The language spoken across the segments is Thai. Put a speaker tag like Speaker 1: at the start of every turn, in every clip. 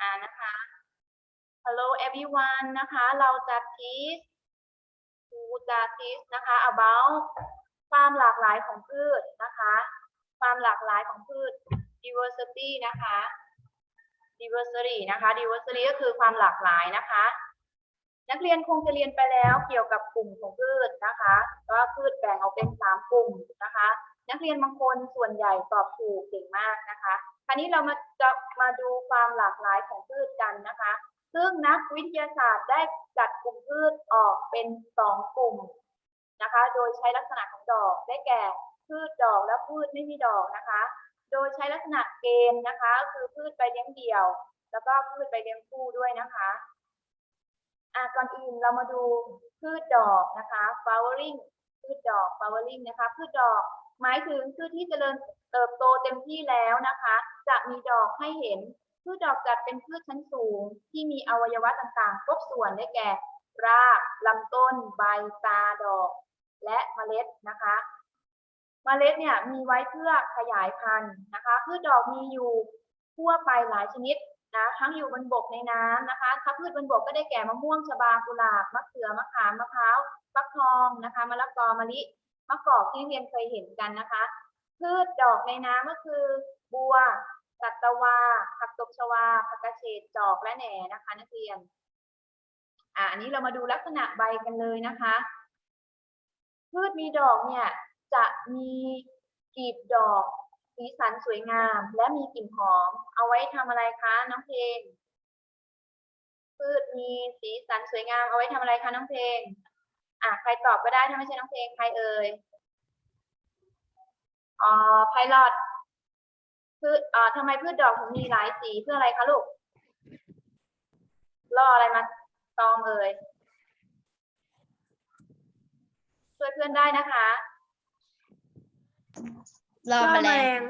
Speaker 1: อ่านะคะ Hello everyone นะคะ เราจะ teach ครูจะ teach นะคะ about ความหลากหลายของพืชนะคะ ความหลากหลายของพืช diversity นะคะ diversity นะคะ diversity ก็คือความหลากหลายนะคะ นักเรียนคงจะเรียนไปแล้วเกี่ยวกับกลุ่มของพืชนะคะว่าพืชแบ่งออกเป็นสามกลุ่มนะคะ นักเรียนบางคนส่วนใหญ่ตอบถูกเก่งมากนะคะ ราวนี้เรามาจะมาดูความหลากหลายของพืชกันนะคะ ซึ่งนักวิทยาศาสตร์ได้จัดกลุ่มพืชออกเป็นสองกลุ่มนะคะ โดยใช้ลักษณะของดอกได้แก่พืชดอกและพืชไม่มีดอกนะคะ โดยใช้ลักษณะเกณฑ์นะคะ คือพืชใบเลี้ยงเดี่ยว แล้วก็พืชใบเลี้ยงคู่ด้วยนะคะอะก่อนอื่นเรามาดูพืชดอกนะคะ flowering พืชดอก flowering นะคะ พืชดอก หมายถึงพืชที่เจริญเติบโตเต็มที่แล้วนะคะ จะมีดอกให้เห็นพืชดอกจัดเป็นพืชชั้นสูง ที่มีอวัยวะต่างๆ ครบส่วนได้แก่ รากลำต้น ใบตาดอก และเมล็ดนะคะเมล็ดเนี่ยมีไว้เพื่อขยายพันธุ์นะคะพืชดอกมีอยู่ทั่วไปหลายชนิดนะทั้งอยู่บนบกในน้ำนะคะถ้าพืชบนบกก็ได้แก่มะม่วงชะบากุหลาบมะเขือมะขามมะพร้าวฟักทองนะคะมะละกอมะลิ มะกอกที่เรียนเคยเห็นกันนะคะ พืชดอกในน้ำก็คือ บัวสัตวาผักตบชวาผักกระเฉดจอกและแหน่นะคะ นักเรียนอ่าอันนี้เรามาดูลักษณะใบกันเลยนะคะ พืชมีดอกเนี่ยจะมีกลีบดอกสีสันสวยงาม และมีกลิ่นหอม เอาไว้ทำอะไรคะน้องเพลงพืชมีสีสันสวยงามเอาไว้ทำอะไรคะน้องเพลง อะใครตอบก็ได้ถ้าไม่ใช่น้องเพลงใครเอ่ยอ๋อไพลอตพืชอ่าทำไมพืชดอกถึงมีหลายสีเพื่ออะไรคะลูกล่ออะไรมาตองเอ่ยช่วยเพื่อนได้นะคะ
Speaker 2: รอแมลง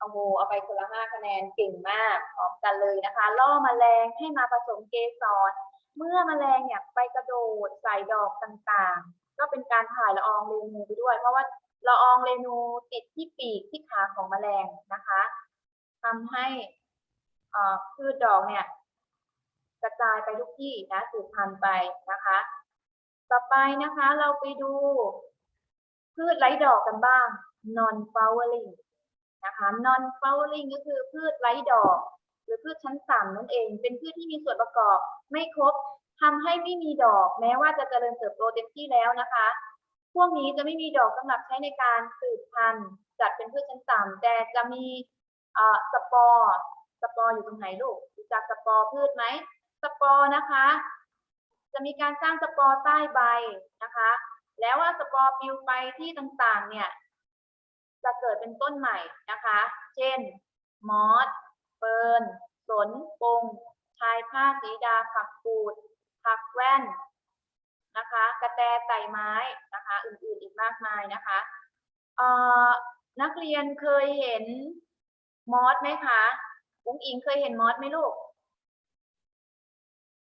Speaker 1: โอ้โหเอาไปคนละห้าคะแนนเก่งมากพร้อมกันเลยนะคะ ล่อแมลงให้มาผสมเกสร เมื่อแมลงเนี่ยไปกระโดดใส่ดอกต่างๆ ก็เป็นการถ่ายละอองเรนูไปด้วย เพราะว่าละอองเรนูติดที่ปีกที่ขาของแมลงนะคะทำให้พืชดอกเนี่ยกระจายไปทุกที่นะสืบพันธุ์ไปนะคะ ต่อไปนะคะเราไปดู พืชไร้ดอกกันบ้าง non flowering นะคะ non flowering ก็คือพืชไร้ดอก หรือพืชชั้นต่ำนั่นเอง เป็นพืชที่มีส่วนประกอบไม่ครบทำให้ไม่มีดอกแม้ว่าจะเจริญเติบโตเต็มที่แล้วนะคะ พวกนี้จะไม่มีดอกสำหรับใช้ในการสืบพันธุ์จัดเป็นพืชชั้นต่ำแต่จะมีอ่อสปอร์สปอร์อยู่ตรงไหนลูกรู้จักสปอร์พืชไหมสปอร์นะคะ จะมีการสร้างสปอร์ใต้ใบนะคะ แล้วว่าสปอร์ปลิวไปที่ต่างๆเนี่ยจะเกิดเป็นต้นใหม่นะคะ เช่น มอส เฟิร์นสนปงชายผ้าสีดาผักกูด ผักแว่นนะคะ กระแตไต่ไม้นะคะ อื่นๆอีกมากมายนะคะเอ่อนักเรียนเคยเห็นมอสไหมคะอุ้งอิงเคยเห็นมอสไหมลูก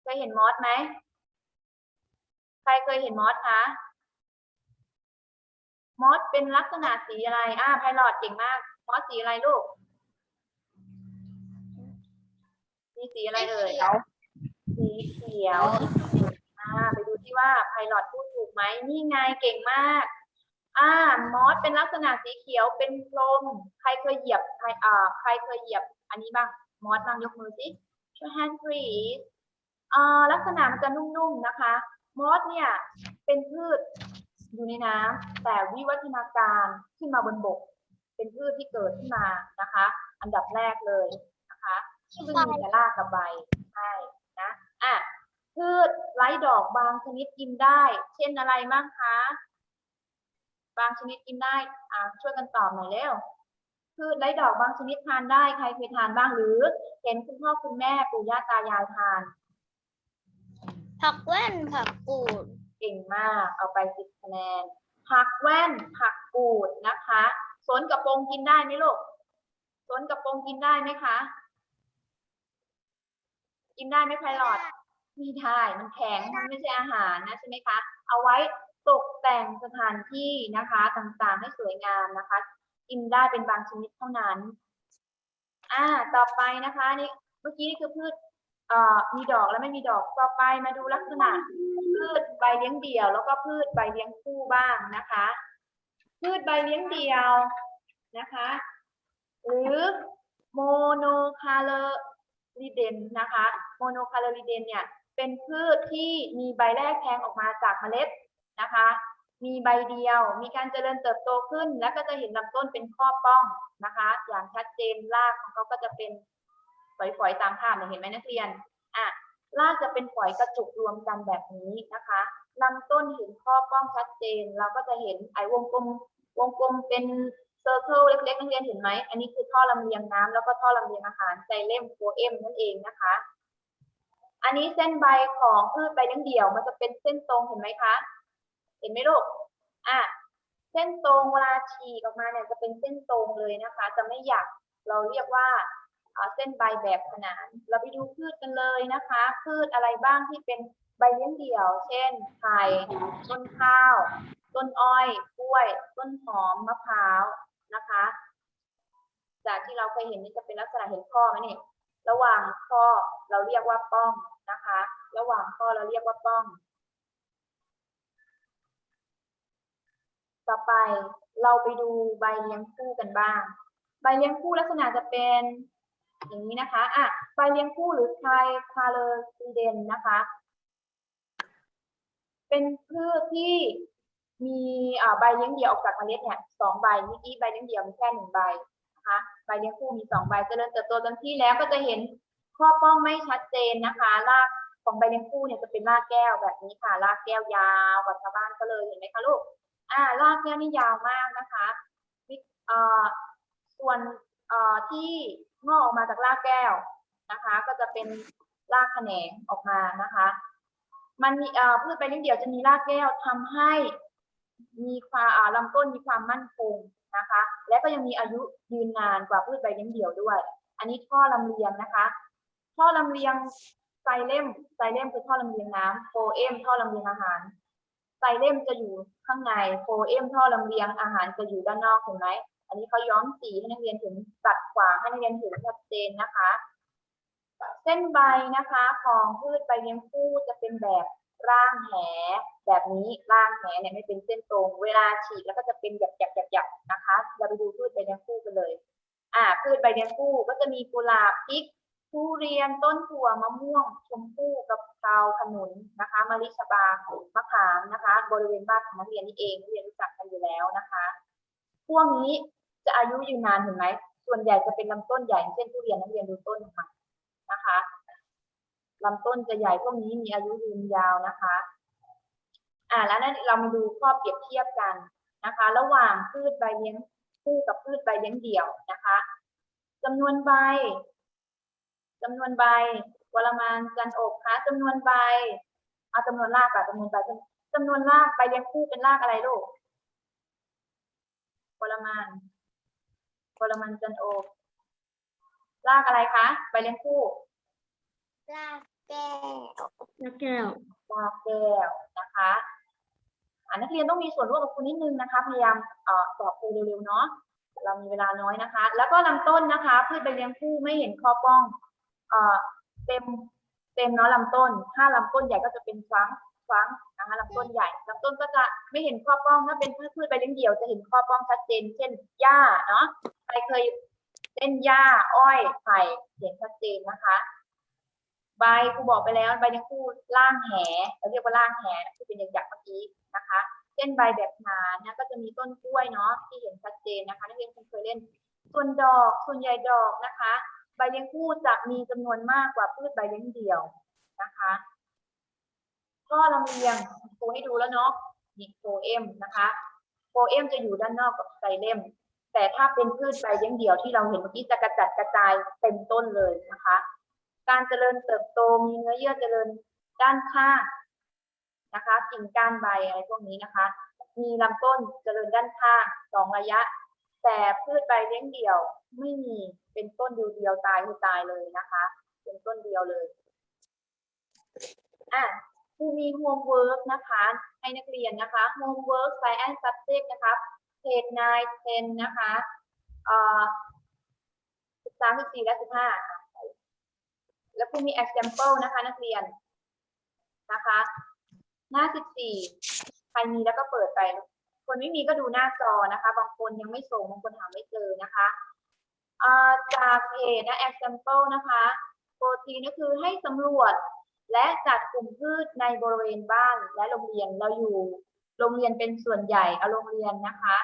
Speaker 1: เคยเห็นมอสไหม ใครเคยเห็นมอสคะ มอสเป็นลักษณะสีอะไร อ่าไพลอตเก่งมาก มอสสีอะไรลูก มีสีอะไรเอ่ยสีเขียวอ่าไปดูที่ว่าไพลอตพูดถูกไหมนี่ไงเก่งมากอ่ามอสเป็นลักษณะสีเขียวเป็นพรมใครเคยเหยียบใครอ่าใครเคยเหยียบ อันนี้บ้างมอสบ้างยกมือสิ show hand please อ่าลักษณะมันจะนุ่มๆนะคะ มอสเนี่ยเป็นพืชอยู่ในน้ำแต่วิวัฒนาการขึ้นมาบนบก เป็นพืชที่เกิดขึ้นมานะคะ อันดับแรกเลยนะคะ ซึ่งมีแต่รากกับใบใช่นะอะพืชไร้ดอกบางชนิดกินได้ เช่นอะไรบ้างคะบางชนิดกินได้อะช่วยกันตอบหน่อยเร็วพืชไร้ดอกบางชนิดทานได้ใครเคยทานบ้างหรือ เห็นคุณพ่อคุณแม่ปู่ย่าตายายทาน
Speaker 2: ผักแว่นผักกูด
Speaker 1: เก่งมาก เอาไปสิบคะแนน ผักแว่นผักกูดนะคะสนกระโปรงกินได้ไหมลูกสนกระโปรงกินได้ไหมคะ กินได้ไหมไพลอตไม่ได้มันแข็งมันไม่ใช่อาหารนะใช่ไหมคะ เอาไว้ตกแต่งสถานที่นะคะต่างๆให้สวยงามนะคะ กินได้เป็นบางชนิดเท่านั้น อ่า ต่อไปนะคะนี่เมื่อกี้นี่คือพืชเอ่อมีดอกและไม่มีดอกต่อไปมาดูลักษณะพืชใบเลี้ยงเดี่ยว แล้วก็พืชใบเลี้ยงคู่บ้างนะคะ พืชใบเลี้ยงเดี่ยวนะคะ หรือโมโนคาเล ริเดนนะคะโมโนคาเลริเดนเนี่ยเป็นพืชที่มีใบแรกแทงออกมาจากเมล็ดนะคะ มีใบเดียว มีการเจริญเติบโตขึ้น แล้วก็จะเห็นลำต้นเป็นข้อป้องนะคะ อย่างชัดเจนรากของเขาก็จะเป็นฝอยๆตามภาพเนี่ยเห็นไหมนักเรียนอะรากจะเป็นฝอยกระจุกรวมกันแบบนี้นะคะลำต้นเห็นข้อป้องชัดเจน เราก็จะเห็นไอ้วงกลมวงกลมเป็น เซอร์เคิลเล็กๆนักเรียนเห็นไหม อันนี้คือท่อลำเลียงน้ำแล้วก็ท่อลำเลียงอาหารไซเลมโฟเอมนั่นเองนะคะ อันนี้เส้นใบของพืชใบเลี้ยงเดี่ยว มันจะเป็นเส้นตรงเห็นไหมคะ เห็นไหมลูก อะ เส้นตรงเวลาฉีกออกมาเนี่ยจะเป็นเส้นตรงเลยนะคะ จะไม่หยัก เราเรียกว่าอ่าเส้นใบแบบขนาน เราไปดูพืชกันเลยนะคะ พืชอะไรบ้างที่เป็นใบเลี้ยงเดี่ยว เช่น ไผ่ ต้นข้าว ต้นอ้อย กล้วย ต้นหอม มะพร้าว นะคะ จากที่เราเคยเห็นนี่จะเป็นลักษณะเห็นข้อไหมเนี่ยระหว่างข้อเราเรียกว่าป้องนะคะ ระหว่างข้อเราเรียกว่าป้อง ต่อไปเราไปดูใบเลี้ยงคู่กันบ้าง ใบเลี้ยงคู่ลักษณะจะเป็นอย่างนี้นะคะอะใบเลี้ยงคู่หรือไทรคาเลอร์ซีเดนนะคะ เป็นพืชที่ มีใบเลี้ยงเดี่ยวออกจากเมล็ดเนี่ยสองใบเมื่อกี้ใบเลี้ยงเดี่ยวมีแค่หนึ่งใบนะคะใบเลี้ยงคู่มีสองใบเจริญเติบโตเต็มที่แล้วก็จะเห็นข้อป้องไม่ชัดเจนนะคะรากของใบเลี้ยงคู่เนี่ยจะเป็นรากแก้วแบบนี้ค่ะรากแก้วยาวกว่าชาวบ้านก็เลยเห็นไหมคะลูกอ่ารากแก้วนี่ยาวมากนะคะส่วนที่งอกออกมาจากรากแก้วนะคะ ก็จะเป็นรากแขนงออกมานะคะ มันมีพืชใบเลี้ยงเดี่ยวจะมีรากแก้วทำให้ มีความลำต้นมีความมั่นคงนะคะ และก็ยังมีอายุยืนนานกว่าพืชใบเลี้ยงเดี่ยวด้วย อันนี้ท่อลำเลียงนะคะ ท่อลำเลียงไซเลมไซเลมคือท่อลำเลียงน้ำโฟเอมท่อลำเลียงอาหารไซเลมจะอยู่ข้างในโฟเอมท่อลำเลียงอาหารจะอยู่ด้านนอกเห็นไหมอันนี้เขาย้อมสีให้นักเรียนเห็นตัดขวางให้นักเรียนเห็นชัดเจนนะคะ เส้นใบนะคะของพืชใบเลี้ยงคู่จะเป็นแบบ ร่างแหแบบนี้ร่างแหเนี่ยไม่เป็นเส้นตรง เวลาฉีกแล้วก็จะเป็นหยักหยักหยักหยักนะคะเราไปดูพืชใบเลี้ยงคู่กันเลย อ่าพืชใบเลี้ยงคู่ก็จะมีกุหลาบพริกทุเรียนต้นถั่วมะม่วง ชมพู่กะเพราขนุนนะคะมะลิชบามะขามนะคะ บริเวณบ้านของนักเรียนนี่เองนักเรียนรู้จักกันอยู่แล้วนะคะ พวกนี้จะอายุยืนนานเห็นไหมส่วนใหญ่จะเป็นลำต้นใหญ่เช่นทุเรียนนักเรียนดูต้นค่ะนะคะ ลำต้นจะใหญ่พวกนี้มีอายุยืนยาวนะคะ อ่าแล้วนั่นเรามาดูข้อเปรียบเทียบกันนะคะ ระหว่างพืชใบเลี้ยงคู่กับพืชใบเลี้ยงเดี่ยวนะคะจำนวนใบจำนวนใบวรมานจันโอบคะจำนวนใบ เอาจำนวนรากกับจำนวนใบจำนวนรากใบเลี้ยงคู่เป็นรากอะไรลูกวรมานวรมันจันโอบรากอะไรคะใบเลี้ยงคู่
Speaker 2: ลาก แก้ว
Speaker 3: นักแก้ว
Speaker 1: รากแก้วนะคะอ่านักเรียนต้องมีส่วนร่วมกับครูนิดนึงนะคะ พยายามเอ่อตอบครูเร็วๆเนาะเรามีเวลาน้อยนะคะ แล้วก็ลำต้นนะคะพืชใบเลี้ยงคู่ไม่เห็นข้อป้องเอ่อเต็มเต็มเนาะลำต้น ถ้าลำต้นใหญ่ก็จะเป็นฟังฟังนะคะลำต้นใหญ่ลำต้นก็จะไม่เห็นข้อป้อง ถ้าเป็นพืชพืชใบเลี้ยงเดี่ยวจะเห็นข้อป้องชัดเจน เช่นหญ้าเนาะใครเคยเล่นหญ้าอ้อยไผ่เห็นชัดเจนนะคะ ใบครูบอกไปแล้วใบเลี้ยงคู่ล่างแหเราเรียกว่าล่างแหนะคือเป็นอย่างอย่างเมื่อกี้นะคะเส้นใบแบบหนาเนี่ยก็จะมีต้นกล้วยเนาะที่เห็นชัดเจนนะคะนักเรียนคงเคยเล่น ส่วนดอกส่วนใหญ่ดอกนะคะ ใบเลี้ยงคู่จะมีจำนวนมากกว่าพืชใบเลี้ยงเดี่ยวนะคะก็ลำเลียงครูให้ดูแล้วเนาะนี่โฟเอมนะคะโฟเอมจะอยู่ด้านนอกกับไซเลมแต่ถ้าเป็นพืชใบเลี้ยงเดี่ยวที่เราเห็นเมื่อกี้จะกระจัดกระจายเต็มต้นเลยนะคะ การเจริญเติบโตมีเนื้อเยื่อเจริญด้านข้างนะคะกิ่งก้านใบอะไรพวกนี้นะคะ มีลำต้นเจริญด้านข้างสองระยะ แต่พืชใบเลี้ยงเดี่ยวไม่มีเป็นต้นเดียวๆตายคือตายเลยนะคะ เป็นต้นเดียวเลยอะครูมีโฮมเวิร์กนะคะ ให้นักเรียนนะคะโฮมเวิร์ก science subject นะคะเพจ9 10นะคะเอ่อ13 14และ15 แล้วคุณมี example นะคะ นักเรียนนะคะ หน้า 14 ใครมีแล้วก็เปิดไป คนไม่มีก็ดูหน้าจอนะคะ บางคนยังไม่ส่ง บางคนหาไม่เจอนะคะาจากเพจนะ example นะคะโปรตีนก็คือให้สำรวจและจัดกลุ่มพืชในบริเวณบ้านและโรงเรียนเราอยู่โรงเรียนเป็นส่วนใหญ่เอาโรงเรียนนะคะ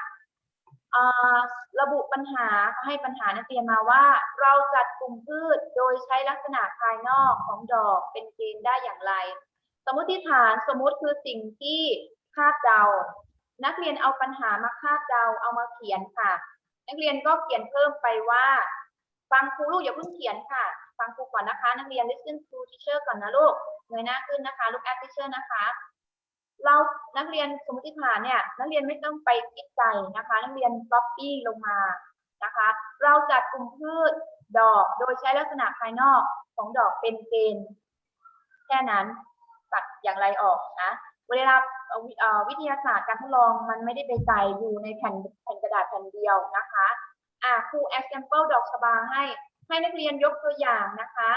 Speaker 1: ระบุปัญหาให้ปัญหานักเรียนมาว่า เราจัดกลุ่มพืชโดยใช้ลักษณะภายนอกของดอกเป็นเกณฑ์ได้อย่างไร สมมติฐานสมมติคือสิ่งที่คาดเดา นักเรียนเอาปัญหามาคาดเดาเอามาเขียนค่ะ นักเรียนก็เขียนเพิ่มไปว่า ฟังครูลูกอย่าเพิ่งเขียนค่ะ ฟังครูก่อนนะคะ นักเรียน listen to teacher ก่อนนะลูกเงยหน้าขึ้นนะคะ look at teacher นะคะ เรานักเรียนสมมติฐานเนี่ยนักเรียนไม่ต้องไปคิดใจนะคะ นักเรียน copy ลงมานะคะ เราจัดกลุ่มพืชดอกโดยใช้ลักษณะภายนอกของดอกเป็นเกณฑ์แค่นั้นตัดอย่างไรออกนะเวลาวิเอ่อวิทยาศาสตร์การทดลองมันไม่ได้ไปใส่อยู่ในแผ่นแผ่นกระดาษแผ่นเดียวนะคะอะครู example ดอกชบาให้ให้นักเรียนยกตัวอย่างนะคะ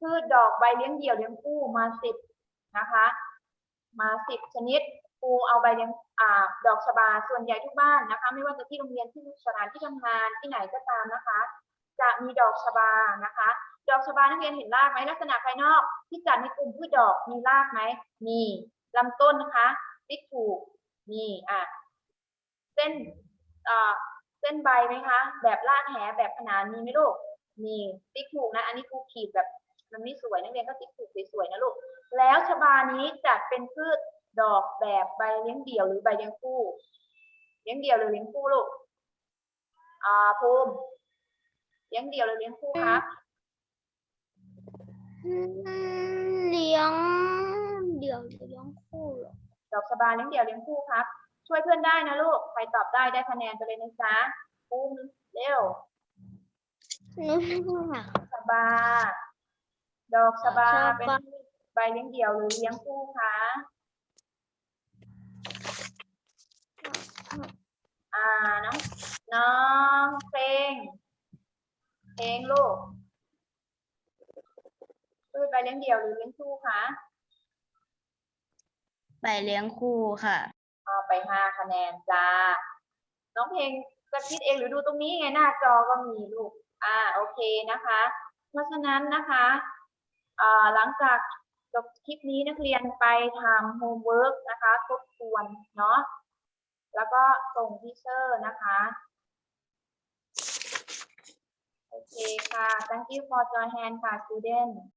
Speaker 1: พืชดอกใบเลี้ยงเดี่ยวเลี้ยงคู่มาสิบนะคะ มาสิบชนิดครูเอาใบเลี้ยงอ่าดอกชบาส่วนใหญ่ทุกบ้านนะคะ ไม่ว่าจะที่โรงเรียนที่สถานที่ทำงานที่ไหนก็ตามนะคะ จะมีดอกชบานะคะ ดอกชบานักเรียนเห็นรากไหมลักษณะภายนอก ที่จัดในกลุ่มพืชดอกมีรากไหมมีลำต้นนะคะติ๊กถูกมีอะเส้นอ่าเส้นใบไหมคะ แบบรากแหแบบขนานมีไหมลูกมีติ๊กถูกนะ อันนี้ครูขีดแบบมันไม่สวยนักเรียนก็ติ๊กถูกสวยๆนะลูก ชบานี้จัดเป็นพืชดอกแบบใบเลี้ยงเดี่ยวหรือใบเลี้ยงคู่ เลี้ยงเดี่ยวหรือเลี้ยงคู่ลูก อ่าภูมิเลี้ยงเดี่ยวหรือเลี้ยงคู่ครับ
Speaker 2: อืมเลี้ยงเดี๋ยวเลี้ยงคู่เหรอ
Speaker 1: ดอกชบาเลี้ยงเดี่ยวเลี้ยงคู่ครับ ช่วยเพื่อนได้นะลูก ใครตอบได้ได้คะแนนไปเลยนะจ๊ะภูมิเร็ว
Speaker 2: นึกไม่ออก
Speaker 1: ชบา ดอกชบา
Speaker 2: ชบา
Speaker 1: เป็น ใบเลี้ยงเดี่ยวหรือเลี้ยงคู่คะอ่าน้องน้องเพลงเพลงลูกพืชใบเลี้ยงเดี่ยวหรือเลี้ยงคู่คะ
Speaker 3: ไปเลี้ยงคู่ค่ะ
Speaker 1: เอาไปห้าคะแนนจ้า น้องเพลงจะคิดเองหรือดูตรงนี้ไงหน้าจอก็มีลูก อ่า โอเคนะคะ เพราะฉะนั้นนะคะอ่าหลังจาก จบคลิปนี้นักเรียนไปทำโฮมเวิร์กนะคะทบทวนเนาะแล้วก็ส่งทีเชอร์นะคะโอเคค่ะ thank you for your hand ค่ะ student